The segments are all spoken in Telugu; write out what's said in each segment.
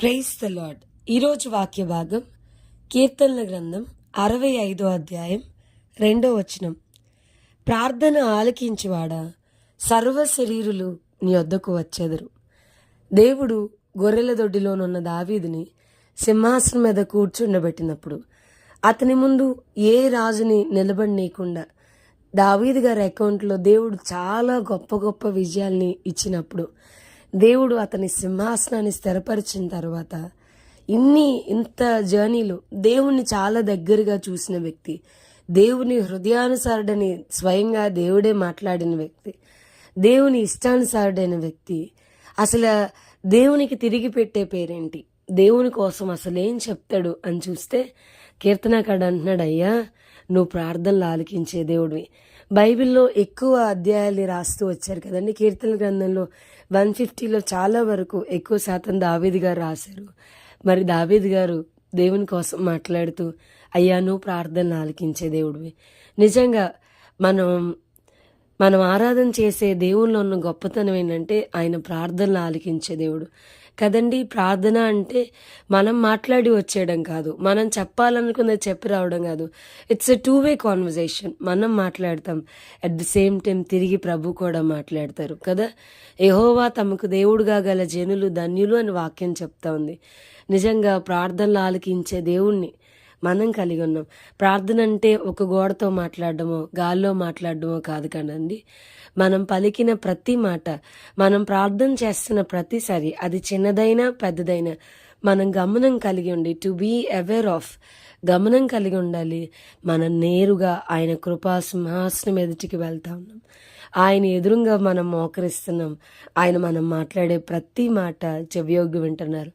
ప్రైస్ ద లాడ్ ఈరోజు వాక్య భాగం కీర్తనల గ్రంథం అరవై ఐదో అధ్యాయం రెండో వచనం. ప్రార్థన ఆలకించివాడ? సర్వ శరీరులు నీ వద్దకు వచ్చెదరు. దేవుడు గొర్రెల దొడ్డిలోనున్న దావీదిని సింహాసనం మీద కూర్చుండబెట్టినప్పుడు అతని ముందు ఏ రాజుని నిలబడనీయకుండా దావీదు గారి అకౌంట్లో దేవుడు చాలా గొప్ప గొప్ప విజయాల్ని ఇచ్చినప్పుడు దేవుడు అతని సింహాసనాన్ని స్థిరపరిచిన తర్వాత ఇన్ని ఇంత జర్నీలు దేవుణ్ణి చాలా దగ్గరగా చూసిన వ్యక్తి దేవుని హృదయానుసారుడని స్వయంగా దేవుడే మాట్లాడిన వ్యక్తి దేవుని ఇష్టానుసారుడైన వ్యక్తి అసలు దేవునికి తిరిగి పెట్టే పేరేంటి? దేవుని కోసం అసలు ఏం చెప్తాడు అని చూస్తే కీర్తనకాడు అంటున్నాడు అయ్యా నువ్వు ప్రార్థనలు ఆలకించే దేవుడివి. బైబిల్లో ఎక్కువ అధ్యాయాలు రాస్తూ వచ్చారు కదండి కీర్తన గ్రంథంలో వన్ ఫిఫ్టీలో చాలా వరకు ఎక్కువ శాతం దావీద్ గారు రాశారు. మరి దావీద్ గారు దేవుని కోసం మాట్లాడుతూ అయ్యా నువ్వు ప్రార్థనలు ఆలకించే దేవుడివి. నిజంగా మనం మనం ఆరాధన చేసే దేవుల్లో ఉన్న గొప్పతనం ఏంటంటే ఆయన ప్రార్థనలు ఆలకించే దేవుడు. కదండి ప్రార్థన అంటే మనం మాట్లాడి వచ్చేయడం కాదు మనం చెప్పాలనుకున్నది చెప్పి రావడం కాదు. It's a two way conversation మనం మాట్లాడతాం. అట్ ది సేమ్ టైం తిరిగి ప్రభు కూడా మాట్లాడతారు కదా. ఎహోవా తమకు దేవుడుగా గల జనులు ధన్యులు అని వాక్యం చెప్తా ఉంది. నిజంగా ప్రార్థనలు ఆలకించే దేవుణ్ణి మనం కలిగి ఉన్నాం. ప్రార్థన అంటే ఒక గోడతో మాట్లాడడమో గాల్లో మాట్లాడడమో కాదు కదండి మనం పలికిన ప్రతి మాట మనం ప్రార్థన చేస్తున్న ప్రతిసారి అది చిన్నదైనా పెద్దదైనా మనం గమనం కలిగి ఉండి టు బీ అవేర్ ఆఫ్ గమనం కలిగి ఉండాలి. మనం నేరుగా ఆయన కృపా సింహాసనం ఎదుటికి వెళ్తా ఉన్నాం. ఆయన ఎదురుగా మనం మోకరిస్తున్నాం. ఆయన మనం మాట్లాడే ప్రతి మాట చెవియోగ్యం వింటున్నారు.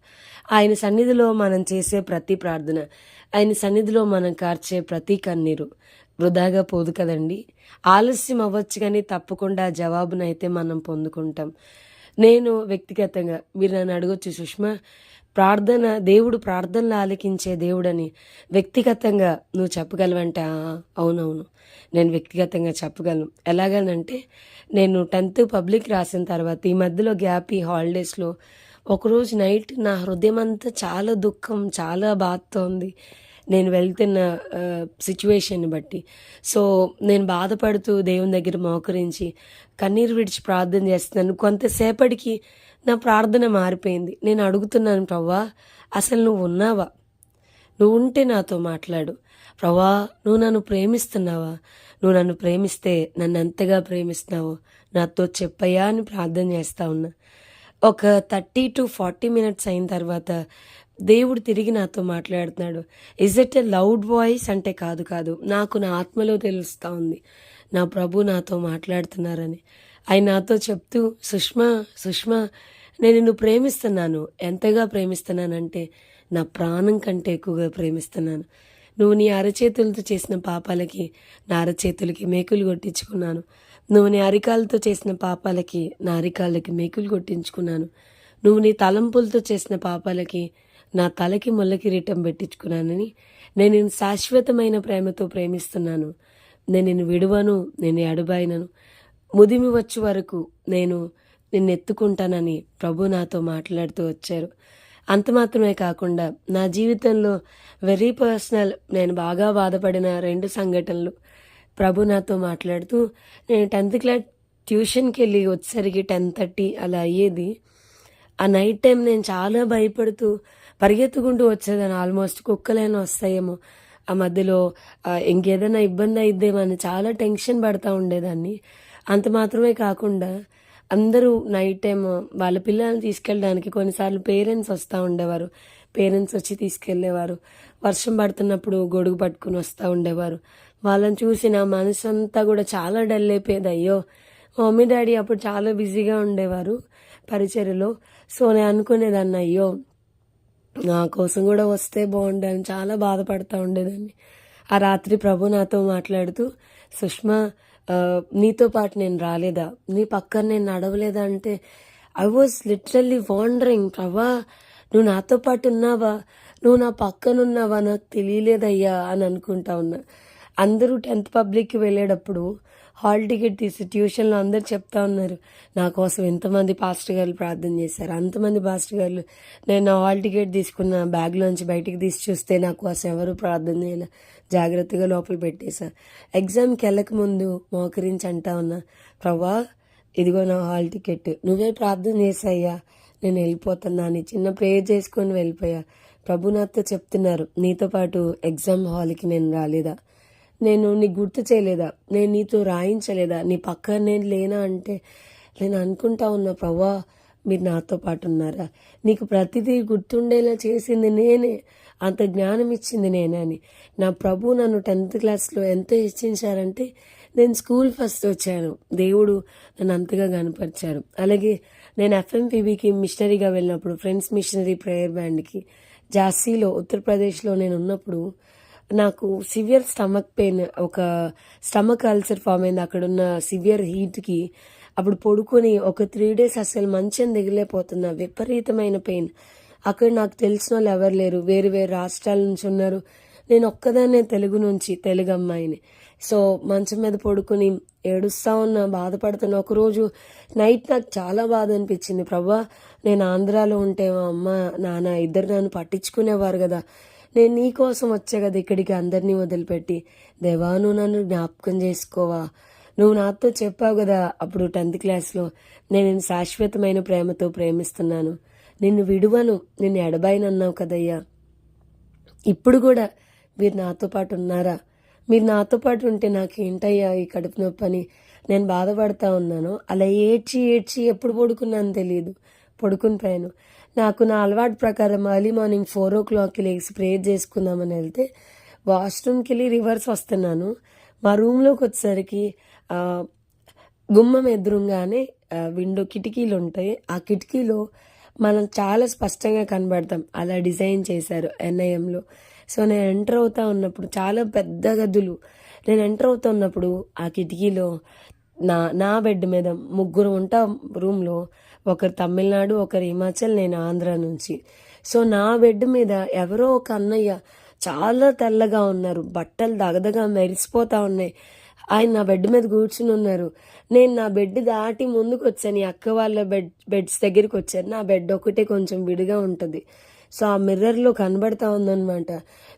ఆయన సన్నిధిలో మనం చేసే ప్రతి ప్రార్థన ఆయన సన్నిధిలో మనం కార్చే ప్రతి కన్నీరు వృధాగా పోదు కదండి. ఆలస్యం అవ్వచ్చు కానీ తప్పకుండా జవాబునైతే మనం పొందుకుంటాం. నేను వ్యక్తిగతంగా మీరు నన్ను అడగొచ్చు సుష్మా ప్రార్థన దేవుడు ప్రార్థనలు ఆలకించే దేవుడని వ్యక్తిగతంగా నువ్వు చెప్పగలవంటే? అవునవును. నేను వ్యక్తిగతంగా చెప్పగలను. ఎలాగనంటే నేను టెన్త్ పబ్లిక్ రాసిన తర్వాత ఈ మధ్యలో గ్యాప్ ఈ హాలిడేస్లో ఒకరోజు నైట్ నా హృదయం అంతా చాలా దుఃఖం చాలా బాధతో ఉంది. నేను వెళ్తున్న సిచ్యువేషన్ బట్టి. సో నేను బాధపడుతూ దేవుని దగ్గర మోకరించి కన్నీరు విడిచి ప్రార్థన చేస్తున్నాను. కొంతసేపటికి నా ప్రార్థన మారిపోయింది. నేను అడుగుతున్నాను ప్రవ్వా అసలు నువ్వు ఉన్నావా? నువ్వు ఉంటే నాతో మాట్లాడు. ప్రవ్వా నువ్వు నన్ను ప్రేమిస్తున్నావా? నువ్వు నన్ను ప్రేమిస్తే నన్ను ఎంతగా ప్రేమిస్తున్నావో నాతో చెప్పయ్యా అని ప్రార్థన చేస్తా ఉన్నా. ఒక థర్టీ టు ఫార్టీ మినిట్స్ అయిన తర్వాత దేవుడు తిరిగి నాతో మాట్లాడుతున్నాడు. Is it a loud voice అంటే కాదు కాదు. నాకు నా ఆత్మలో తెలుస్తూ ఉంది. నా ప్రభు నాతో మాట్లాడుతున్నారని. ఆయన నాతో చెప్తూ సుష్మా సుష్మా నేను నిన్ను ప్రేమిస్తున్నాను. ఎంతగా ప్రేమిస్తున్నానంటే నా ప్రాణం కంటే ఎక్కువగా ప్రేమిస్తున్నాను. నువ్వు నీ అరచేతులతో చేసిన పాపాలకి నా అరచేతులకి మేకులు కొట్టించుకున్నాను. నువ్వు నీ అరికాలతో చేసిన పాపాలకి నా అరికాళ్ళకి మేకులు కొట్టించుకున్నాను. నువ్వు నీ తలంపులతో చేసిన పాపాలకి నా తలకి ముళ్ళ కిరీటం పెట్టించుకున్నానని నేను శాశ్వతమైన ప్రేమతో ప్రేమిస్తున్నాను. నేను నిన్ను విడువను నేను అడుబాయినను. ముదిమి వచ్చే వరకు నేను నిన్ను ఎత్తుకుంటానని ప్రభు నాతో మాట్లాడుతూ వచ్చారు. అంత మాత్రమే కాకుండా నా జీవితంలో వెరీ పర్సనల్ నేను బాగా బాధపడిన రెండు సంఘటనలు ప్రభు నాతో మాట్లాడుతూ నేను టెన్త్ క్లాస్ ట్యూషన్కి వెళ్ళి వచ్చేసరికి టెన్ థర్టీ అలా అయ్యేది. ఆ నైట్ టైం నేను చాలా భయపడుతూ పరిగెత్తుకుంటూ వచ్చేదాన్ని. ఆల్మోస్ట్ కుక్కలైనా వస్తాయేమో. ఆ మధ్యలో ఇంకేదైనా ఇబ్బంది అయిద్దేమో అని చాలా టెన్షన్ పడతా ఉండేదాన్ని. అంత మాత్రమే కాకుండా అందరూ నైట్ టైం వాళ్ళ పిల్లల్ని తీసుకెళ్ళడానికి కొన్నిసార్లు పేరెంట్స్ వస్తూ ఉండేవారు. పేరెంట్స్ వచ్చి తీసుకెళ్ళేవారు వర్షం పడుతున్నప్పుడు గొడుగు పట్టుకుని వస్తూ ఉండేవారు. వాళ్ళని చూసి నా మనసు అంతా కూడా చాలా డల్ అయిపోయేది. అయ్యో మమ్మీ డాడీ అప్పుడు చాలా బిజీగా ఉండేవారు. పరిచర్లో సో నేను అనుకునేదాన్ని అయ్యో నా కోసం కూడా వస్తే బాగుండని అని చాలా బాధపడతా ఉండేదాన్ని. ఆ రాత్రి ప్రభు నాతో మాట్లాడుతూ సుష్మా నీతో పాటు నేను రాలేదా? నీ పక్కన నేను నడవలేదా? అంటే ఐ వాజ్ లిటరల్లీ వాండరింగ్ ప్రభా నువ్వు నాతో పాటు ఉన్నావా? నువ్వు నా పక్కన ఉన్నావా? నాకు తెలియలేదయ్యా అని అనుకుంటా ఉన్నా. అందరూ టెన్త్ పబ్లిక్కి వెళ్ళేటప్పుడు హాల్ టికెట్ తీసి ట్యూషన్లో అందరు చెప్తా ఉన్నారు. నా కోసం ఎంతమంది పాస్టర్ గారు ప్రార్థన చేశారు. అంతమంది పాస్టర్ గారు నేను నా హాల్ టికెట్ తీసుకున్న బ్యాగ్లోంచి బయటికి తీసి చూస్తే నా కోసం ఎవరు ప్రార్థన చేయలే. జాగ్రత్తగా లోపల పెట్టేశా. ఎగ్జామ్కి వెళ్ళకముందు మోకరించి అంటా ఉన్నా ప్రభా ఇదిగో నా హాల్ టికెట్. నువ్వే ప్రార్థన చేసాయ్యా నేను వెళ్ళిపోతున్నా. అని చిన్న ప్రేయర్ చేసుకొని వెళ్ళిపోయా. ప్రభు నాతో చెప్తున్నారు నీతో పాటు ఎగ్జామ్ హాల్కి నేను రాలేదా? నేను నీకు గుర్తు చేయలేదా? నేను నీతో రాయించలేదా? నీ పక్కన నేను లేనా అంటే నేను అనుకుంటా ఉన్నా ప్రభా మీరు నాతో పాటు ఉన్నారా? నీకు ప్రతిదీ గుర్తుండేలా చేసింది నేనే. అంత జ్ఞానం ఇచ్చింది నేనే అని. నా ప్రభు నన్ను టెన్త్ క్లాస్లో ఎంత హెచ్చించారంటే నేను స్కూల్ ఫస్ట్ వచ్చాను. దేవుడు నన్ను అంతగా కనపరిచారు అలాగే నేను ఎఫ్ఎంపీబీకి మిషనరీగా వెళ్ళినప్పుడు ఫ్రెండ్స్ మిషనరీ ప్రేయర్ బ్యాండ్కి జాసీలో ఉత్తరప్రదేశ్లో నేను ఉన్నప్పుడు నాకు సివియర్ స్టమక్ పెయిన్ ఒక స్టమక్ అల్సర్ ఫామ్ అయింది. అక్కడ ఉన్న సివియర్ హీట్కి అప్పుడు పడుకొని ఒక త్రీ డేస్ అసలు మంచం దిగలేకపోతున్నా. విపరీతమైన పెయిన్. అక్కడ నాకు తెలిసిన వాళ్ళు ఎవరు లేరు. వేరు వేరు రాష్ట్రాల నుంచి ఉన్నారు. నేను ఒక్కదాన్నే తెలుగు నుంచి తెలుగు అమ్మాయిని. సో మంచం మీద పడుకుని ఏడుస్తా ఉన్నా బాధపడుతున్నా. ఒకరోజు నైట్ నాకు చాలా బాధ అనిపించింది. ప్రభా నేను ఆంధ్రాలో ఉంటే మా అమ్మ నాన్న ఇద్దరు నన్ను పట్టించుకునేవారు కదా. నేను నీ కోసం వచ్చా కదా ఇక్కడికి అందరినీ వదిలిపెట్టి. దేవా నువ్వు నన్ను జ్ఞాపకం చేసుకోవా. నువ్వు నాతో చెప్పావు కదా అప్పుడు టెన్త్ క్లాస్లో నేను శాశ్వతమైన ప్రేమతో ప్రేమిస్తున్నాను. నిన్ను విడువను నిన్ను ఎడబాయినన్నావు కదయ్యా. ఇప్పుడు కూడా మీరు నాతో పాటు ఉన్నారా? మీరు నాతో పాటు ఉంటే నాకు ఏంటయ్యా ఈ కడుపు నొప్పి అని నేను బాధపడతా ఉన్నాను. అలా ఏడ్చి ఏడ్చి ఎప్పుడు పడుకున్నాను తెలియదు పడుకుని పోయాను. నాకు నా అలవాటు ప్రకారం ఎర్లీ మార్నింగ్ ఫోర్ ఓ క్లాక్కి లేచి ప్రేయర్ చేసుకుందామని వెళ్తే వాష్రూమ్కి వెళ్ళి రివర్స్ వస్తున్నాను. మా రూమ్లోకి వచ్చేసరికి గుమ్మం ఎదురుగానే విండో కిటికీలు ఉంటాయి. ఆ కిటికీలో మనం చాలా స్పష్టంగా కనబడతాం. అలా డిజైన్ చేశారు ఎన్ఐఎంలో సో నేను ఎంటర్ అవుతా ఉన్నప్పుడు చాలా పెద్ద గదులు. నేను ఎంటర్ అవుతా ఉన్నప్పుడు ఆ కిటికీలో నా నా బెడ్ మీద ముగ్గురు ఉంటాం రూమ్లో ఒకరు తమిళనాడు ఒకరు హిమాచల్ నేను ఆంధ్ర నుంచి. సో నా బెడ్ మీద ఎవరో ఒక అన్నయ్య చాలా తెల్లగా ఉన్నారు బట్టలు దగదగా మెరిసిపోతా ఉన్నాయి. ఆయన నా బెడ్ మీద కూర్చుని ఉన్నారు. నేను నా బెడ్ దాటి ముందుకు వచ్చాను ఈ అక్క వాళ్ళ బెడ్ బెడ్స్ దగ్గరికి వచ్చాను నా బెడ్ ఒకటే కొంచెం విడిగా ఉంటుంది. సో ఆ మిర్రర్లో కనబడతా ఉందనమాట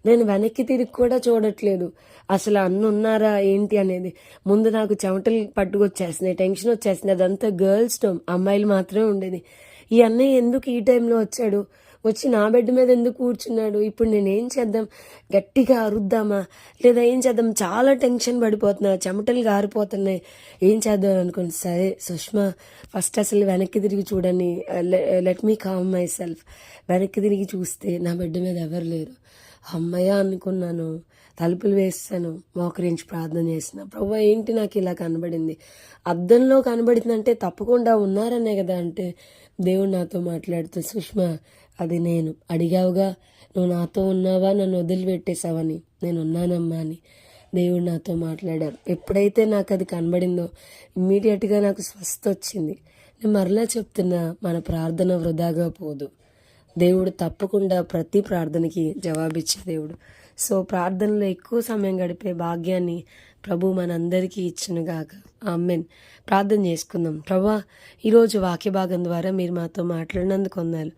నేను వెనక్కి తిరిగి కూడా చూడట్లేదు. అసలు అన్న ఉన్నారా ఏంటి అనేది. ముందు నాకు చెమటలు పట్టుకొచ్చేస్తున్నాయి టెన్షన్ వచ్చేస్తున్నాయి అదంతా గర్ల్స్ టోమ్ అమ్మాయిలు మాత్రమే ఉండేది. ఈ అన్నయ్య ఎందుకు ఈ టైంలో వచ్చాడు? వచ్చి నా బెడ్ మీద ఎందుకు కూర్చున్నాడు? ఇప్పుడు నేను ఏం చేద్దాం? గట్టిగా అరుద్దామా? లేదా ఏం చేద్దాం? చాలా టెన్షన్ పడిపోతున్నా చెమటలు గారిపోతున్నాయి. ఏం చేద్దాం అనుకోండి? సరే సుష్మా ఫస్ట్ అసలు వెనక్కి తిరిగి చూడండి. Let me calm myself వెనక్కి తిరిగి చూస్తే నా బెడ్ మీద ఎవరు లేరు. అమ్మయ్య అనుకున్నాను. తలుపులు వేస్తాను. మోకరించి ప్రార్థన చేసిన ప్రభు ఏంటి నాకు ఇలా కనబడింది? అద్దంలో కనబడిందంటే తప్పకుండా ఉన్నారనే కదా అంటే దేవుడు నాతో మాట్లాడుతూ సుష్మా అది నేను. అడిగావుగా నువ్వు నాతో ఉన్నావా? నన్ను వదిలిపెట్టేశావని. నేను ఉన్నానమ్మా అని దేవుడు నాతో మాట్లాడారు ఎప్పుడైతే నాకు అది కనబడిందో ఇమ్మీడియట్గా నాకు స్వస్థ వచ్చింది. నేను మరలా చెప్తున్నా మన ప్రార్థన వృధాగా పోదు. దేవుడు తప్పకుండా ప్రతి ప్రార్థనకి జవాబిచ్చే దేవుడు. సో ప్రార్థనలో ఎక్కువ సమయం గడిపే భాగ్యాన్ని ప్రభు మనందరికీ ఇచ్చునుగాక. ఆమెన్. ప్రార్థన చేసుకుందాం. ప్రభా ఈరోజు వాక్య భాగం ద్వారా మీరు మాతో మాట్లాడినందుకు వందాలు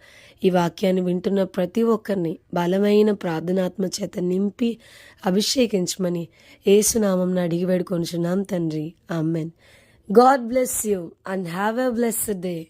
ఈ వాక్యాన్ని వింటున్న ప్రతి ఒక్కరిని బలమైన ప్రార్థనాత్మ చేత నింపి అభిషేకించమని ఏసునామం అడిగి వేడుకొనుచున్నాం తండ్రి. Amen. God bless you and have a blessed day.